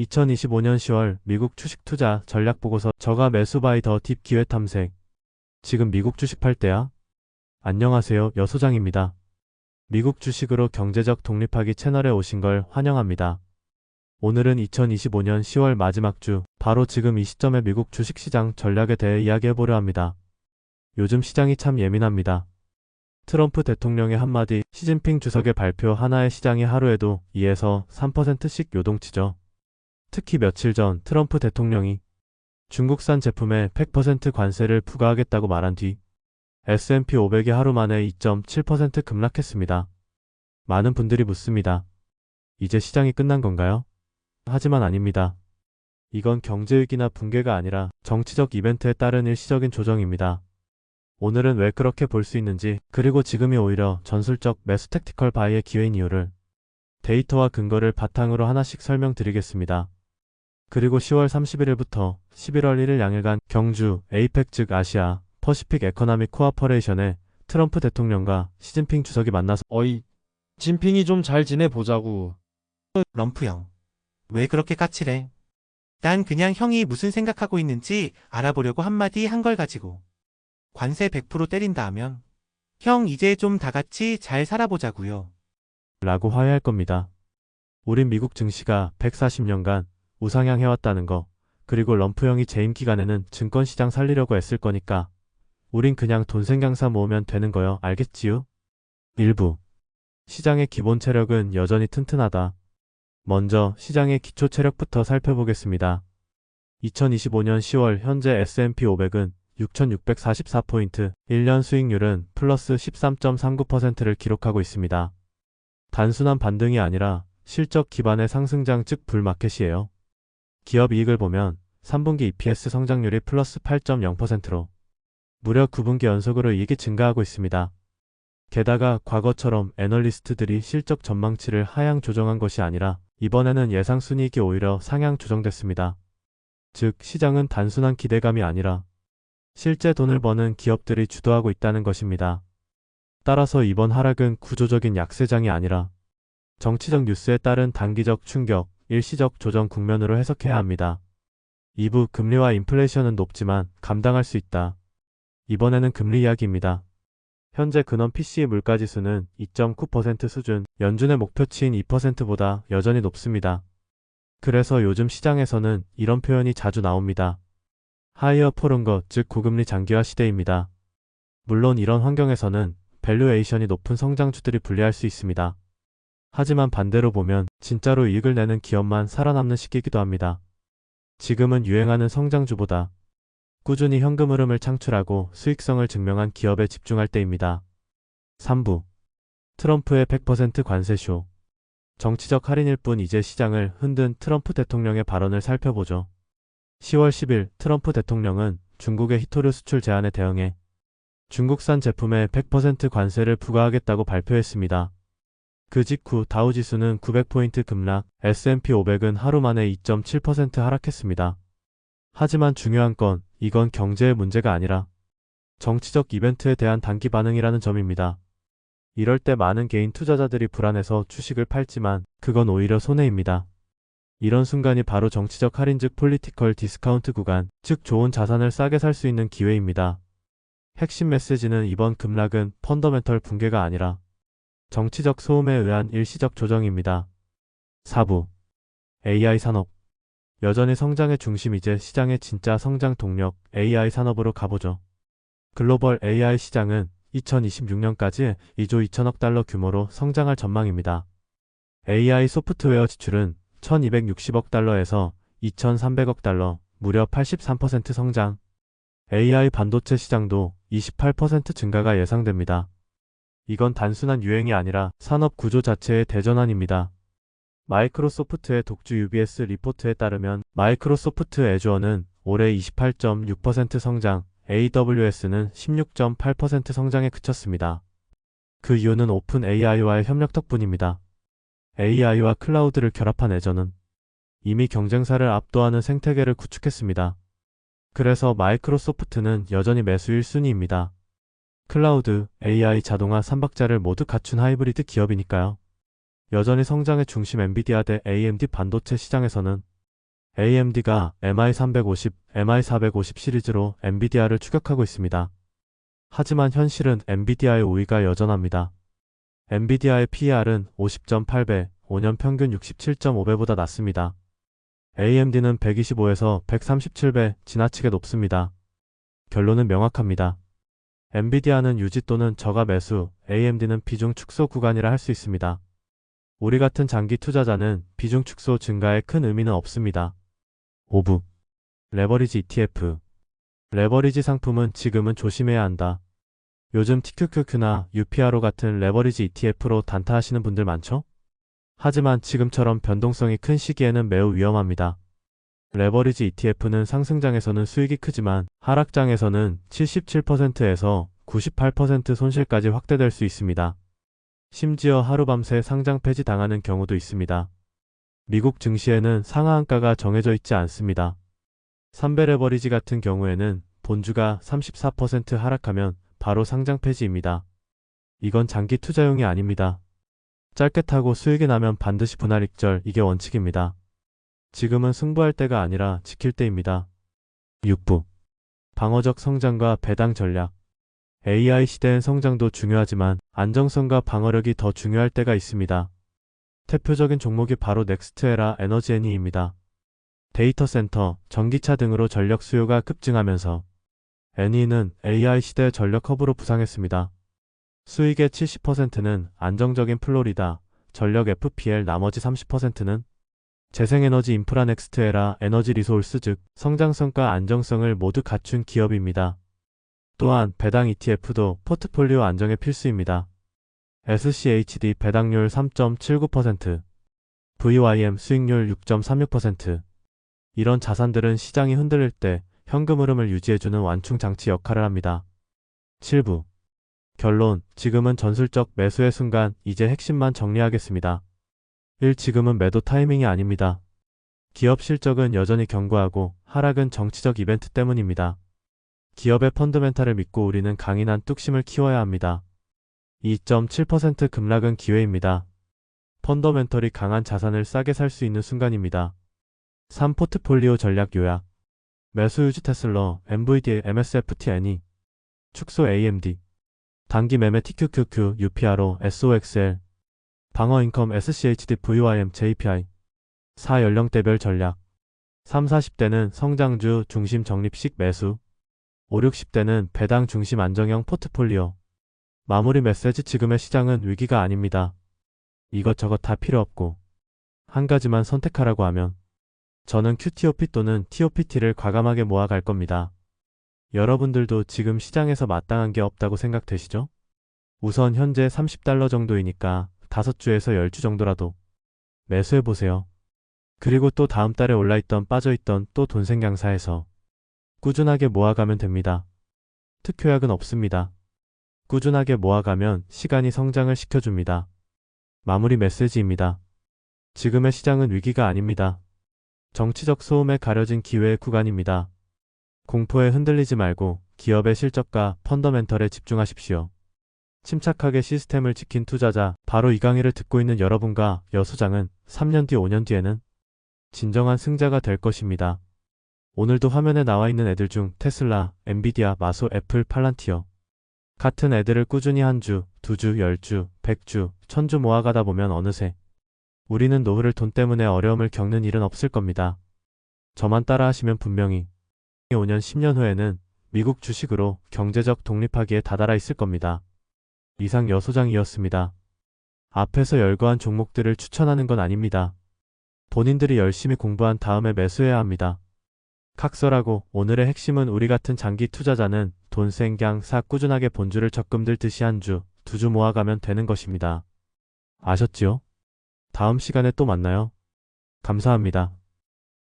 2025년 10월 미국 주식 투자 전략 보고서 저가 매수 바이 더 딥 기회 탐색. 지금 미국 주식 팔 때야? 안녕하세요. 여소장입니다. 미국 주식으로 경제적 독립하기 채널에 오신 걸 환영합니다. 오늘은 2025년 10월 마지막 주, 바로 지금 이 시점의 미국 주식시장 전략에 대해 이야기해보려 합니다. 요즘 시장이 참 예민합니다. 트럼프 대통령의 한마디, 시진핑 주석의 발표 하나의 시장이 하루에도 2에서 3%씩 요동치죠. 특히 며칠 전 트럼프 대통령이 중국산 제품에 100% 관세를 부과하겠다고 말한 뒤 S&P 500이 하루 만에 2.7% 급락했습니다. 많은 분들이 묻습니다. 이제 시장이 끝난 건가요? 하지만 아닙니다. 이건 경제위기나 붕괴가 아니라 정치적 이벤트에 따른 일시적인 조정입니다. 오늘은 왜 그렇게 볼 수 있는지, 그리고 지금이 오히려 전술적 매수 택티컬 바이의 기회인 이유를 데이터와 근거를 바탕으로 하나씩 설명드리겠습니다. 그리고 10월 31일부터 11월 1일 양일간 경주 에이펙 즉 아시아 퍼시픽 에코나믹 코아퍼레이션의 트럼프 대통령과 시진핑 주석이 만나서 어이, 진핑이 좀 잘 지내보자구. 럼프 형. 왜 그렇게 까칠해? 난 그냥 형이 무슨 생각하고 있는지 알아보려고 한마디 한 걸 가지고. 관세 100% 때린다 하면. 형 이제 좀 다 같이 잘 살아보자고요. 라고 화해할 겁니다. 우린 미국 증시가 140년간 우상향 해왔다는 거, 그리고 럼프 형이 재임 기간에는 증권시장 살리려고 애쓸 거니까 우린 그냥 돈 생강사 모으면 되는 거요. 알겠지요? 일부 시장의 기본 체력은 여전히 튼튼하다. 먼저 시장의 기초 체력부터 살펴보겠습니다. 2025년 10월 현재 S&P 500은 6,644포인트, 1년 수익률은 플러스 13.39%를 기록하고 있습니다. 단순한 반등이 아니라 실적 기반의 상승장 즉 불마켓이에요. 기업 이익을 보면 3분기 EPS 성장률이 플러스 8.0%로 무려 9분기 연속으로 이익이 증가하고 있습니다. 게다가 과거처럼 애널리스트들이 실적 전망치를 하향 조정한 것이 아니라 이번에는 예상 순이익이 오히려 상향 조정됐습니다. 즉 시장은 단순한 기대감이 아니라 실제 돈을 버는 기업들이 주도하고 있다는 것입니다. 따라서 이번 하락은 구조적인 약세장이 아니라 정치적 뉴스에 따른 단기적 충격, 일시적 조정 국면으로 해석해야 합니다. 2부 금리와 인플레이션은 높지만 감당할 수 있다. 이번에는 금리 이야기입니다. 현재 근원 PCE 물가지수는 2.9% 수준, 연준의 목표치인 2%보다 여전히 높습니다. 그래서 요즘 시장에서는 이런 표현이 자주 나옵니다. 하이어 포른 것, 즉 고금리 장기화 시대입니다. 물론 이런 환경에서는 밸류에이션이 높은 성장주들이 불리할 수 있습니다. 하지만 반대로 보면 진짜로 이익을 내는 기업만 살아남는 시기이기도 합니다. 지금은 유행하는 성장주보다 꾸준히 현금 흐름을 창출하고 수익성을 증명한 기업에 집중할 때입니다. 3부 트럼프의 100% 관세쇼 정치적 할인일 뿐 이제 시장을 흔든 트럼프 대통령의 발언을 살펴보죠. 10월 10일 트럼프 대통령은 중국의 히토류 수출 제한에 대응해 중국산 제품에 100% 관세를 부과하겠다고 발표했습니다. 그 직후 다우지수는 900포인트 급락, S&P 500은 하루 만에 2.7% 하락했습니다. 하지만 중요한 건 이건 경제의 문제가 아니라 정치적 이벤트에 대한 단기 반응이라는 점입니다. 이럴 때 많은 개인 투자자들이 불안해서 주식을 팔지만 그건 오히려 손해입니다. 이런 순간이 바로 정치적 할인 즉 폴리티컬 디스카운트 구간, 즉 좋은 자산을 싸게 살 수 있는 기회입니다. 핵심 메시지는 이번 급락은 펀더멘털 붕괴가 아니라 정치적 소음에 의한 일시적 조정입니다. 4부 AI 산업 여전히 성장의 중심 이제 시장의 진짜 성장 동력 AI 산업으로 가보죠. 글로벌 AI 시장은 2026년까지 2조 2천억 달러 규모로 성장할 전망입니다. AI 소프트웨어 지출은 1260억 달러에서 2300억 달러, 무려 83% 성장. AI 반도체 시장도 28% 증가가 예상됩니다. 이건 단순한 유행이 아니라 산업 구조 자체의 대전환입니다. 마이크로소프트의 독주 UBS 리포트에 따르면 마이크로소프트 애주어는 올해 28.6% 성장, AWS는 16.8% 성장에 그쳤습니다. 그 이유는 오픈 AI와의 협력 덕분입니다. AI와 클라우드를 결합한 애저는 이미 경쟁사를 압도하는 생태계를 구축했습니다. 그래서 마이크로소프트는 여전히 매수 1순위입니다. 클라우드, AI 자동화 3박자를 모두 갖춘 하이브리드 기업이니까요. 여전히 성장의 중심 엔비디아 대 AMD 반도체 시장에서는 AMD가 MI350, MI450 시리즈로 엔비디아를 추격하고 있습니다. 하지만 현실은 엔비디아의 우위가 여전합니다. 엔비디아의 PER은 50.8배, 5년 평균 67.5배보다 낮습니다. AMD는 125에서 137배 지나치게 높습니다. 결론은 명확합니다. 엔비디아는 유지 또는 저가 매수, AMD는 비중 축소 구간이라 할 수 있습니다. 우리 같은 장기 투자자는 비중 축소 증가에 큰 의미는 없습니다. 5부 레버리지 ETF 레버리지 상품은 지금은 조심해야 한다. 요즘 TQQQ나 UPRO 같은 레버리지 ETF로 단타하시는 분들 많죠? 하지만 지금처럼 변동성이 큰 시기에는 매우 위험합니다. 레버리지 ETF는 상승장에서는 수익이 크지만 하락장에서는 77%에서 98% 손실까지 확대될 수 있습니다. 심지어 하루 밤새 상장 폐지 당하는 경우도 있습니다. 미국 증시에는 상하한가가 정해져 있지 않습니다. 삼배 레버리지 같은 경우에는 본주가 34% 하락하면 바로 상장 폐지입니다. 이건 장기 투자용이 아닙니다. 짧게 타고 수익이 나면 반드시 분할 익절 이게 원칙입니다. 지금은 승부할 때가 아니라 지킬 때입니다. 6부 방어적 성장과 배당 전략 AI 시대엔 성장도 중요하지만 안정성과 방어력이 더 중요할 때가 있습니다. 대표적인 종목이 바로 넥스트에라 에너지 애니입니다. 데이터 센터, 전기차 등으로 전력 수요가 급증하면서 애니는 AI 시대 전력 허브로 부상했습니다. 수익의 70%는 안정적인 플로리다, 전력 FPL 나머지 30%는 재생에너지 인프라 넥스트에라 에너지 리소스 즉 성장성과 안정성을 모두 갖춘 기업입니다. 또한 배당 ETF도 포트폴리오 안정에 필수입니다. SCHD 배당률 3.79%, VYM 수익률 6.36%. 이런 자산들은 시장이 흔들릴 때 현금 흐름을 유지해주는 완충 장치 역할을 합니다. 7부 결론 지금은 전술적 매수의 순간 이제 핵심만 정리하겠습니다. 1. 지금은 매도 타이밍이 아닙니다. 기업 실적은 여전히 견고하고 하락은 정치적 이벤트 때문입니다. 기업의 펀드멘탈을 믿고 우리는 강인한 뚝심을 키워야 합니다. 2.7% 급락은 기회입니다. 펀더멘털이 강한 자산을 싸게 살 수 있는 순간입니다. 3. 포트폴리오 전략 요약 매수 유지 테슬러, MVD, MSFT, 애니 축소 AMD 단기 매매 TQQQ, UPRO, SOXL 방어 인컴 SCHD, VYM, JPI 4. 연령대별 전략 3, 40대는 성장주 중심 적립식 매수 5, 60대는 배당 중심 안정형 포트폴리오 마무리 메시지 지금의 시장은 위기가 아닙니다. 이것저것 다 필요 없고 한 가지만 선택하라고 하면 저는 QTOP 또는 TOPT를 과감하게 모아갈 겁니다. 여러분들도 지금 시장에서 마땅한 게 없다고 생각되시죠? 우선 현재 30달러 정도이니까 5주에서 10주 정도라도 매수해보세요. 그리고 또 다음 달에 올라있던 빠져있던 또 돈생강사에서 꾸준하게 모아가면 됩니다. 특효약은 없습니다. 꾸준하게 모아가면 시간이 성장을 시켜줍니다. 마무리 메시지입니다. 지금의 시장은 위기가 아닙니다. 정치적 소음에 가려진 기회의 구간입니다. 공포에 흔들리지 말고 기업의 실적과 펀더멘털에 집중하십시오. 침착하게 시스템을 지킨 투자자, 바로 이 강의를 듣고 있는 여러분과 여소장은 3년 뒤, 5년 뒤에는 진정한 승자가 될 것입니다. 오늘도 화면에 나와 있는 애들 중 테슬라, 엔비디아, 마소, 애플, 팔란티어 같은 애들을 꾸준히 한 주, 두 주, 열 주, 백 주, 천 주 모아가다 보면 어느새 우리는 노후를 돈 때문에 어려움을 겪는 일은 없을 겁니다. 저만 따라 하시면 분명히 5년, 10년 후에는 미국 주식으로 경제적 독립하기에 다다라 있을 겁니다. 이상 여소장이었습니다. 앞에서 열거한 종목들을 추천하는 건 아닙니다. 본인들이 열심히 공부한 다음에 매수해야 합니다. 각설하고 오늘의 핵심은 우리 같은 장기 투자자는 돈생gang 사 꾸준하게 본주를 적금 들듯이 한 주, 두 주 모아가면 되는 것입니다. 아셨지요? 다음 시간에 또 만나요. 감사합니다.